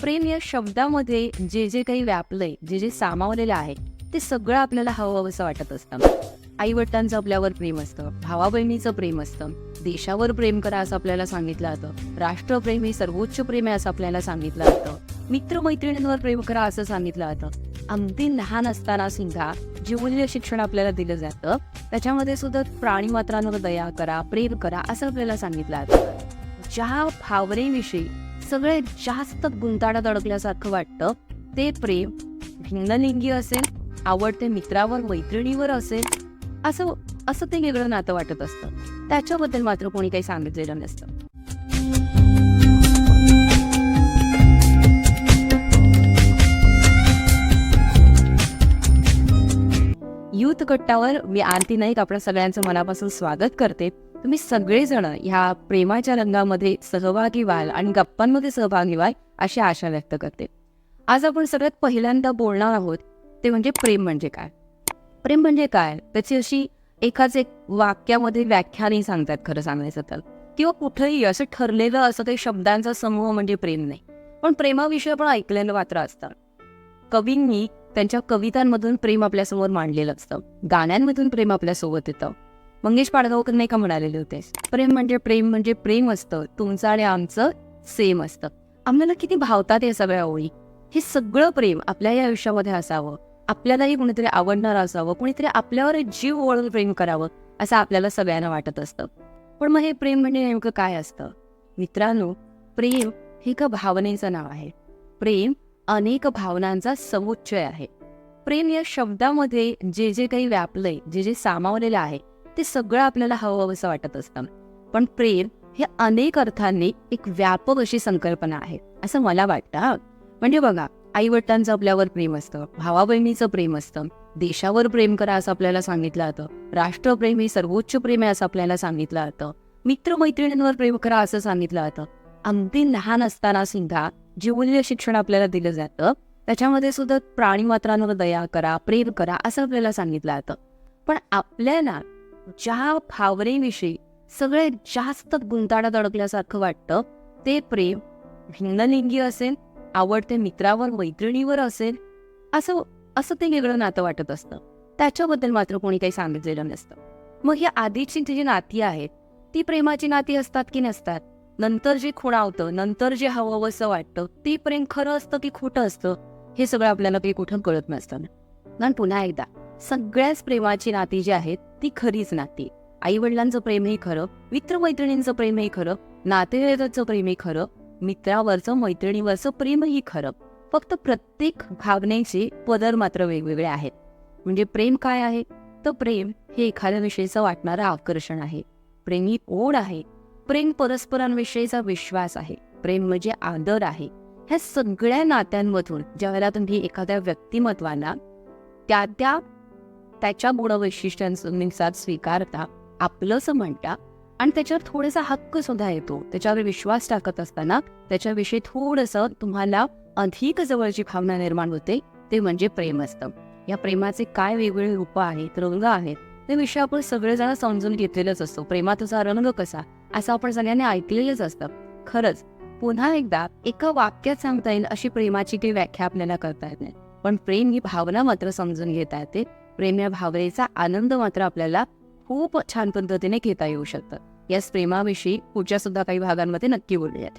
प्रेम या शब्दामध्ये जे जे काही व्यापलंय जे जे सामावलेलं आहे ते सगळं आपल्याला हवं असं वाटत असतं. आई वडिलांचं आपल्यावर प्रेम असतं भावा बहिणीचं प्रेम असतं देशावर प्रेम करा असं आपल्याला सांगितलं जातं राष्ट्रप्रेम हे सर्वोच्च प्रेम आहे असं आपल्याला सांगितलं जातं मित्रमैत्रिणींवर प्रेम करा असं सांगितलं जातं. अगदी लहान असताना सुद्धा जे मूल्य शिक्षण आपल्याला दिलं जातं त्याच्यामध्ये सुद्धा प्राणीमात्रांवर दया करा प्रेम करा असं आपल्याला सांगितलं जातं. ज्या भावनेविषयी सगळे जास्त गुंताडात अडकल्यासारखं वाटतं. ते प्रेम भिन्नलिंगी असेल आवडते मित्रावर मैत्रिणीवर असेल असं असं ते वेगळं नातं वाटत असतं. त्याच्याबद्दल मात्र कोणी काही सांगितलेलं नसतं. युथ कट्टावर मी आरती नाईक आपल्या सगळ्यांचं मनापासून स्वागत करते. तुम्ही सगळेजण ह्या प्रेमाच्या रंगामध्ये सहभागी व्हाल आणि गप्पांमध्ये सहभागी व्हाल अशी आशा व्यक्त करते. आज आपण सगळ्यात पहिल्यांदा बोलणार आहोत ते म्हणजे प्रेम म्हणजे काय? प्रेम म्हणजे काय? त्याची अशी एकाच एक वाक्यामध्ये व्याख्यानही सांगतात खरं सांगायचं तर. किंवा कुठंही असं ठरलेलं असं काही शब्दांचा समूह म्हणजे प्रेम नाही. पण प्रेमाविषयी आपण ऐकलेलं मात्र असतं. कवींनी त्यांच्या कवितांमधून प्रेम आपल्यासमोर मांडलेलं असतं. गाण्यांमधून प्रेम आपल्यासोबत येतं. मंगेश पाडगावकर नाही का म्हणालेले होते प्रेम म्हणजे प्रेम म्हणजे प्रेम असतं. तुमचं आणि आमचं सेम असतं. आम्हाला किती भावतात या सगळ्या ओळी. हे सगळं प्रेम आपल्या या आयुष्यामध्ये असावं. आपल्यालाही कुणीतरी आवडणारं असावं. कुणीतरी आपल्यावर जीव ओळून प्रेम करावं असं आपल्याला सगळ्यांना वाटत असतं. पण मग हे प्रेम म्हणजे नेमकं काय असतं? मित्रांनो प्रेम हे एका भावनेचं नाव आहे. प्रेम अनेक भावनांचा समुच्चय आहे. प्रेम या शब्दामध्ये जे जे काही व्यापलंय जे जे सामावलेलं आहे ते सगळं आपल्याला हवं असं वाटत असतं. पण प्रेम हे अनेक अर्थांनी एक व्यापक अशी संकल्पना आहे असं मला वाटतं म्हणजे बघा आई वडिलांचं आपल्यावर प्रेम असतं भावा बहिणीचं प्रेम असतं देशावर प्रेम करा असं आपल्याला सांगितलं जातं राष्ट्रप्रेम हे सर्वोच्च प्रेम आहे असं आपल्याला सांगितलं जातं मित्रमैत्रिणींवर प्रेम करा असं सांगितलं जातं. अगदी लहान असताना सुद्धा जे मूल्य शिक्षण आपल्याला दिलं जातं. त्याच्यामध्ये सुद्धा प्राणीमात्रांवर दया करा प्रेम करा असं आपल्याला सांगितलं जातं. पण आपल्याला ज्या भावनेविषयी सगळे जास्त गुंताडात अडकल्यासारखं वाटतं ते प्रेम भिन्नलिंगी असेल आवडते मित्रावर मैत्रिणीवर असेल असं असं ते वेगळं नातं वाटत असतं. त्याच्याबद्दल मात्र कोणी काही सांगितलेलं नसतं. मग ही आधीची जी नाती आहेत ती प्रेमाची नाती असतात की नसतात? नंतर जे खुणावतं नंतर जे हवं हवंसं वाटतं ते प्रेम खरं असतं की खोटं असतं हे सगळं आपल्याला काही कुठं कळत नसतं पण पुन्हा एकदा सगळ्याच प्रेमाची नाती जी आहेत ती खरीच नाती. आई वडिलांचं प्रेमही खरं मित्रमैत्रिणींचं प्रेमही खरं नातेवाईकाचं प्रेमही खरं मित्रावरचं मैत्रिणीवरचं प्रेमही खरं. फक्त प्रत्येक भावनेचे पदर मात्र वेगवेगळे आहेत. म्हणजे प्रेम काय आहे? तर प्रेम हे एखाद्या विषयीचं वाटणारं आकर्षण आहे. प्रेमी ओढ आहे. प्रेम परस्परांविषयीचा विश्वास आहे. प्रेम म्हणजे आदर आहे. ह्या सगळ्या नात्यांमधून ज्यावेळेला तुम्ही एखाद्या व्यक्तिमत्वाला त्या त्या त्याच्या गुणवैशिष्ट्यांनुसार स्वीकारता आपलंसं म्हणता आणि त्याच्यावर थोडासा हक्क सुद्धा येतो. त्याच्यावर विश्वास टाकत असताना त्याच्याविषयी थोडंसं तुम्हाला अधिक जवळची भावना निर्माण होते. ते म्हणजे प्रेम असतं. या प्रेमाचे काय वेगवेगळे रूप आहेत रंग आहेत ते विषय आपण सगळेजण समजून घेतलेलंच असतो. प्रेमाचा रंग कसा? असं आपण सगळ्यांनी ऐकलेलंच असतं. खरंच पुन्हा एकदा एका वाक्यात सांगता येईल अशी प्रेमाची काही व्याख्या आपल्याला करता येत नाही. पण प्रेम ही भावना मात्र समजून घेता येते. प्रेम या भावनेचा आनंद मात्र आपल्याला खूप छान पद्धतीने घेता येऊ शकतं. याच प्रेमाविषयी पुढच्या सुद्धा काही भागांमध्ये नक्की बोलूयात.